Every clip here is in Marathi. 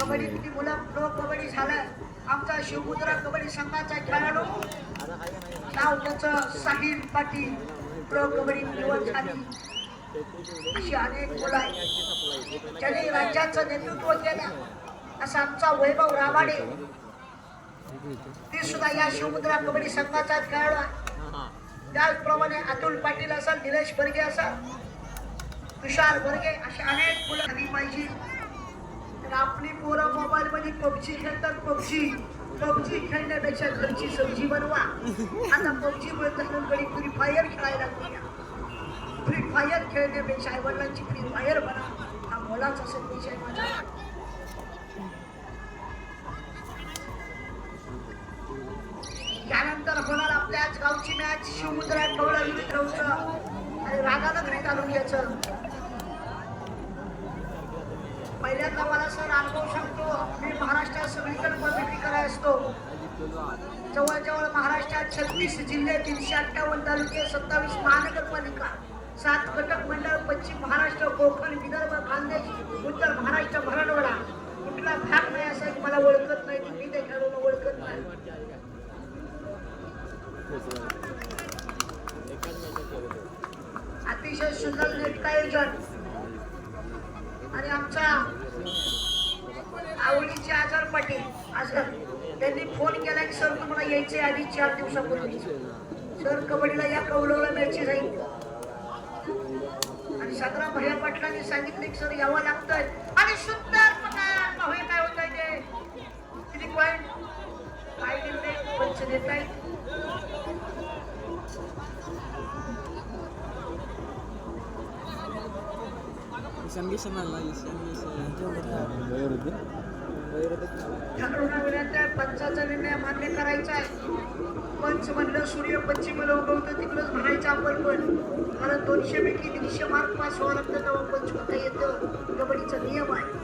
कबड्डी किती मुलं प्रो कबड्डी झालं. आमचा शिवमुद्रा कबड्डी संघाचा खेळाडू. नाव त्याचं साहिल पाटील प्रो कबड्डी निवड झाली. अशी अनेक मुलं आहेत. ज्यांनी राज्याचं नेतृत्व केलं. असा आमचा वैभव रामाडे. ते सुद्धा या शिवमुद्रा कबड्डी संघाचा खेळाडू आहे. त्याचप्रमाणे अतुल पाटील असेल निलेश बर्गे असेल विशाल बर्गे असे अनेक मुलं आली पाहिजे तर आपली पोरं मोबाईल मध्ये पबजी खेळतात. पबजी पबजी खेळण्यापेक्षा घरची सब्जी बनवा. आता पबजी कडे फ्री फायर खेळायला लागली फ्री फायर खेळण्यापेक्षा आई वडिलांची फ्री फायर बना. हा मोलाचा संदेश आहे माझा. त्यानंतर होणार आपल्याच गावची मॅच शिवमुद्रा कवळा विरुद्ध आणि राधानगरी तालुक्याचं पहिल्यांदा मला सर अनुभव सांगतो मी महाराष्ट्रात सगळीकडे पब्लिक करायला असतो. जवळजवळ महाराष्ट्रात छत्तीस जिल्हे तीनशे अठ्ठावन्न तालुके सत्तावीस महानगरपालिका सात घटक मंडळ पश्चिम महाराष्ट्र कोकण विदर्भ खानदेश उत्तर महाराष्ट्र मराठवाडा. कुठला भाग नाही असं की मला ओळखत नाही. मी ते खेळून ओळखत नाही. अतिशय सुंदर नेटकायोजन आणि आमचा आवडीचे आजार पाटील असं. त्यांनी फोन केला की सर तुम्हाला यायचे आधी चार दिवसापूर्वी. सर कबड्डीला या कौलवला मॅचेस आहे आणि सतरा भैया पाटलांनी सांगितले की सर यावं लागतंय. आणि सुंदर प्रकार. पाहूया काय होत आहे ते. किती पॉईंट काय निर्णय? पंच देत आहेत Isang gisa man lang, isang पंचाचा निर्णय मान्य करायचा आहे. पंच म्हणलं सूर्य पश्चिमेला उगवतं तिकडंच म्हणायचं आपण पण. कारण दोनशे पैकी दीडशे मार्क पास व्हावं लागतं तेव्हा पंच होता येतं. कबड्डीचा नियम आहे.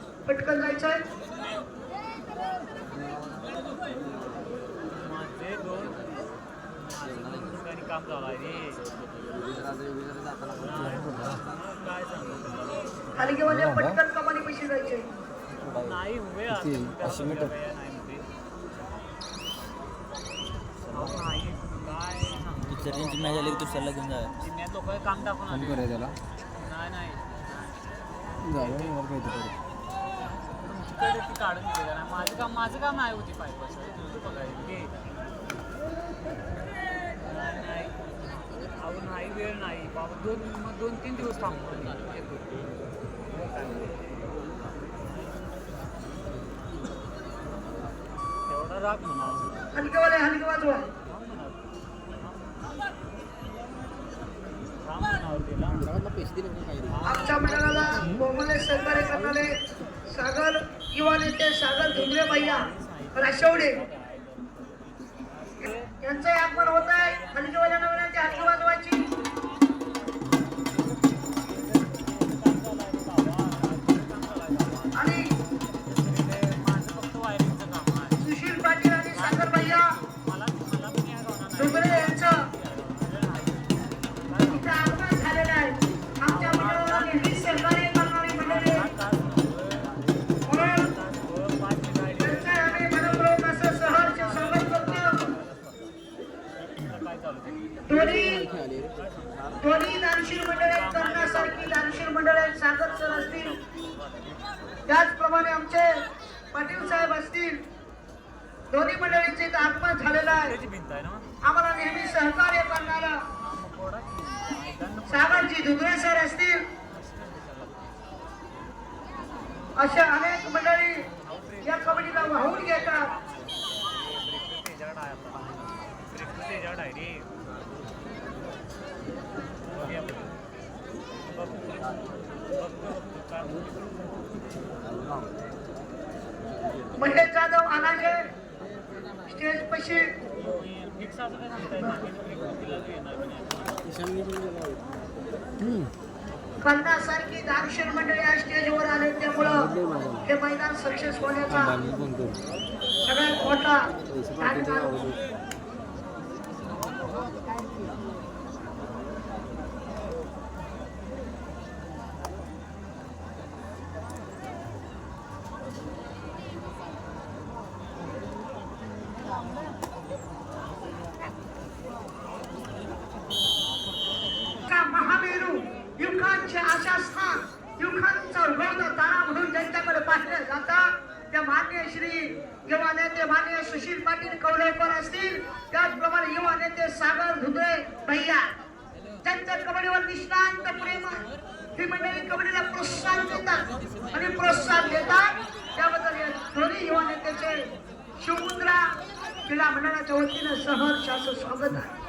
पटकन काम चालू आहे. सांगू तुला? हलकेवाले पटकन कमानी पैसे जायचे. नाही मॅच आली की दुसऱ्याला घेऊन जा ती काम. करूया त्याला. नाही नाही. तुमच्याकडे ती काढून दिली का नाही माझं काम माझं काम आहे होती तुझं बघायला घे नाही नाही अहो नाही वेळ नाही. बाबा दोन मग दोन तीन दिवस थांबतो तेवढा राग म्हणा. हलकेवाले हलके वाजवा थांब म्हणा. थांब म्हणावं तिला आमच्या मंडळाला बहुमूल्य सहकार्य करणारे सागर युवा नेते सागर धुमले भैया राशवडे यांचं आगमन होत आहे. हलकेवाल्यांना विनंती हलकी वाजवायची अशा अनेक मंडळी या कबड्डीला वाहून घेतात. महेश जाधव आणायचे स्टेज पशी. करण्यासारखी दारुशर मंडळी हे मैदान सक्सेस होण्याचा सगळ्यात मोठा धान्यवाद. का महामेरू युखांचे आशास्थान युखांचा उगवता तारा म्हणून ज्यांच्याकडे पाहिलं जातं त्या मान्य श्री युवा नेते मान्य सुशील पाटील कवलेकर असतील त्याचप्रमाणे युवा नेते सागर धुद्रे भैया. त्यांच्या कबड्डीवर निष्णांत प्रेम ही मंडळी कबड्डीला प्रोत्साहन देतात आणि प्रोत्साहन देतात. त्याबद्दल या दोन्ही युवा नेत्याचे शिवमुद्रा क्रीडा मंडळाच्या वतीनं सहर्ष असं स्वागत आहे.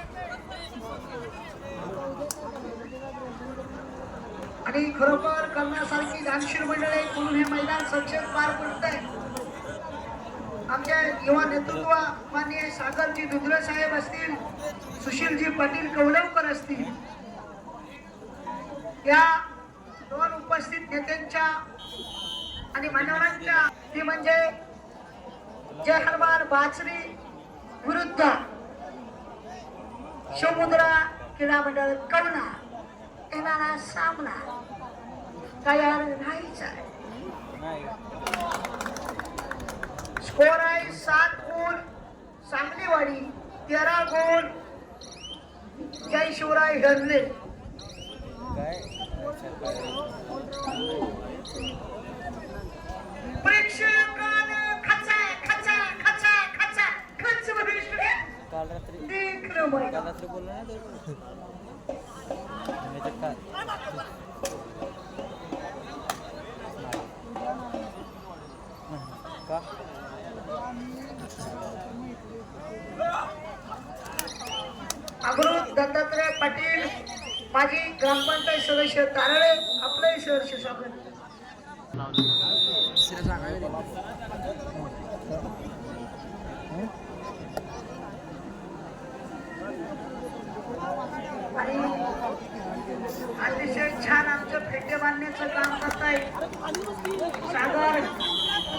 आणि खरोखर करण्यासारखी दानशीर मंडळे आहे म्हणून हे मैदान सक्षम पार पडत आहे आमच्या युवा नेतृत्व माननीय सागरजी दुधरे साहेब असतील सुशीलजी पाटील कवलवकर असतील या दोन उपस्थित नेत्यांच्या आणि मान्यवरांच्या ती म्हणजे जय हनुमान बाचरी विरुद्ध समुद्रा क्रीडा मंडळ कवना येणारा सामना तयार नाहीच आहे. स्कोर आहे सात गुण सांगलीवाडी तेरा गुण. जय शिवराय हरले प्रेक्षकांना खचा खचा खचा खचा. खच मध्ये काल रात्री देखणं मैदान काल रात्री बोललो ना तर मी तर का का अमृत दत्तात्रय पाटील माजी ग्रामपंचायत सदस्य तारळे आपलंही सदस्य स्वागत. आणि अतिशय छान आमचं फेटे बांधण्याचं काम करताय. सागर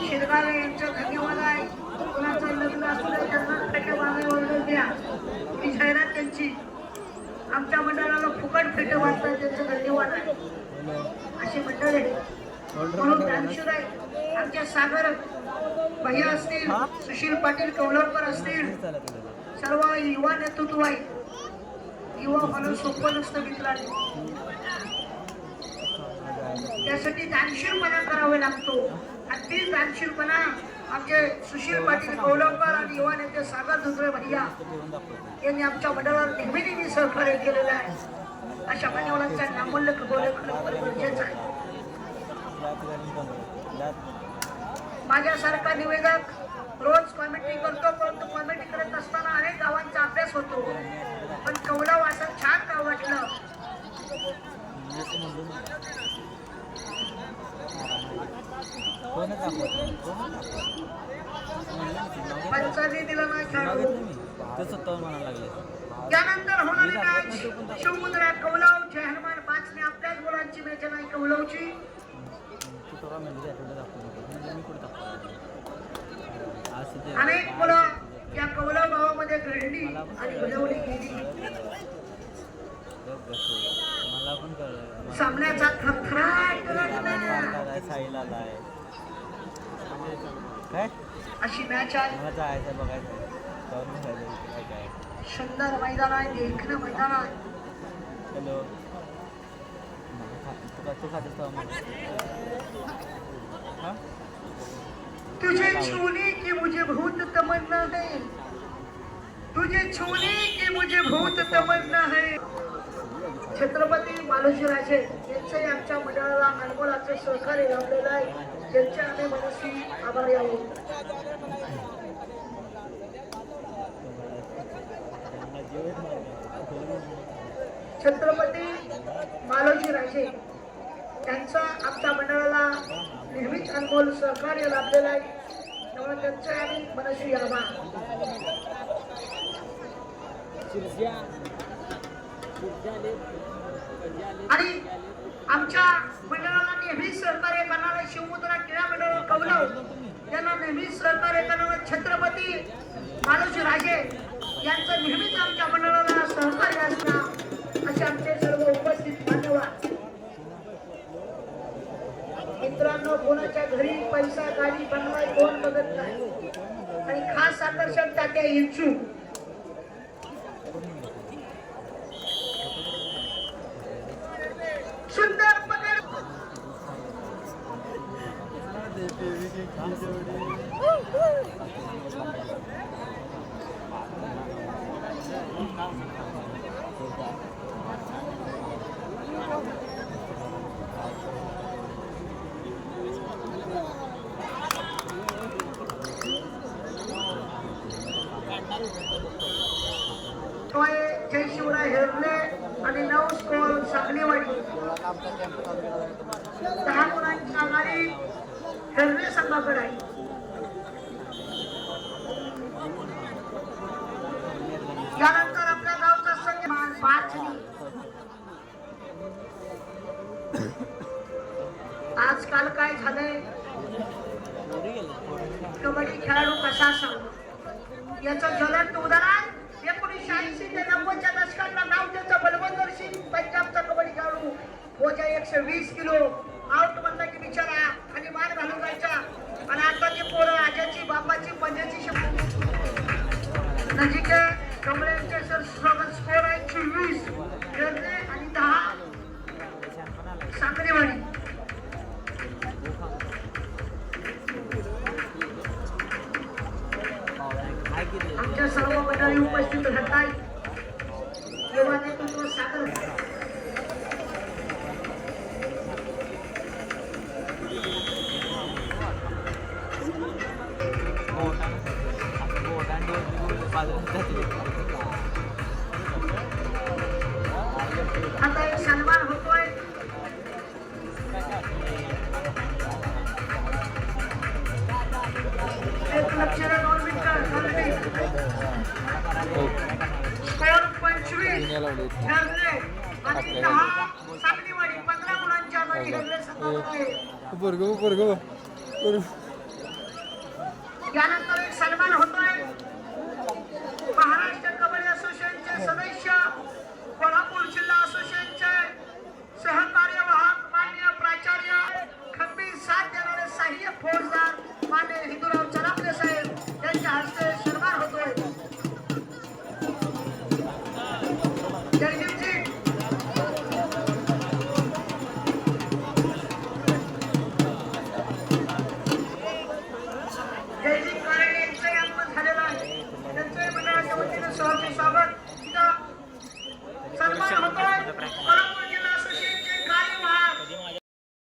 शिरगावे यांचं धन्यवाद आहे. कुणाचं लग्न असू दे त्यांना फेटे बांधाय द्या. ही जाहिरात त्यांची आमच्या मंडळाला फुकट फेटे बांधतात त्यांचं धन्यवाद आहे. अशी मंडळ आहे. म्हणून आहे आमच्या सागर भैया असतील सुशील पाटील कवलवकर असतील सर्व युवा नेतृत्व आहे. युवा म्हणून सोपं नसतं मित्रांनो. त्यासाठी दानशीरपणा करावा लागतो. आणि तीच दानशीरपणा आमचे सुशील पाटील कौलंबर आणि युवा नेते सागर धुंद्रे भैया यांनी आमच्या मंडळाला नेहमी सहकार्य केलेलं आहे. अशा मान्यवरांचा नामूल्य गौरव खरोखर गरजेचं आहे माझ्यासारखा निवेदक रोज कॉमेंट्री करतो परंतु कॉमेंट्री करत असताना अनेक गावांचा अभ्यास होतो. पण कौलव असं छान गाव वाटलं. पंचांनी दिलं नाही ते म्हणायला लागले. त्यानंतर होणारी मॅच शिवमुद्रा कौलव पाचने आपल्याच मुलांची मॅच नाही कौलवची. अनेक मुलं या कौलव गावामध्ये घडली आणि घडवली गेली. सामन्याचा अशी मॅच आहे. सुंदर मैदान आहे देखणं मैदान आहे. हॅलो. तुझे छूने की मुझे बहुत तमन्ना है? तुझे छूने की मुझे बहुत तमन्ना है? छत्रपती मालोजी राजे यांचंही आमच्या मंडळाला अनमोलाचं सहकार्य लाभलेलं आहे. त्यांचे आम्ही मनस्वी आभारी आहोत. छत्रपती मालोजी राजे त्यांचा आमच्या मंडळाला नेहमीच अनमोल सहकार्य लाभलेलं आहे. त्यामुळे त्यांचे आम्ही मनस्वी आभार. आणि आमच्या मंडळाला नेहमीच सहकार्य करणारा शिवमुद्रा क्रीडा मंडळ कौलव त्यांना नेहमीच सहकार्य करणारा छत्रपती मालोजी राजे यांचं नेहमीच आमच्या मंडळाला सहकार्य असणार असे आमचे सर्व उपस्थित मान्यवाद मित्रांनो कोणाच्या घरी पैसा गाडी बनवाय कोण बघत नाही? आणि खास आकर्षण त्या इच्छू सुंदर पकड तोय जय शिवराय हेरले आणि नऊ स्कोर सांगलीवाडी दहा गुणांची आघाडी धरणे संघाकडे आहे यानंतर आपल्या गावचा संघ पाचवी आजकाल काय झालंय? कबड्डी खेळाडू कसा असावा? याचं ज्वलंत उदाहरण एकोणीसशे ऐंशी ते नव्वदच्या दशकातला नाव त्याचं बलवंतर सिंग पंजाबचा कबड्डी खेळाडू. वजा एकशे वीस किलो. आउट म्हणला की बिचारा. आणि मान घालून जायचा आणि आताची पोरं आज्याची बापाची पंजाची शब्द नजीक आहे कमळ्यांचे सर स्कोर आहे चोवीस. गिरणे आणि दहा. सांगलीवाडी आमच्या सर्व मंडळी उपस्थित राहत आहेत तेव्हा आता एक सन्मान होतोय एक लक्ष दोन मिनिटं पंचवीस ठरले आणि दहा पंधरा मुलांच्या ठरले संघामध्ये பெரிய போர்தான்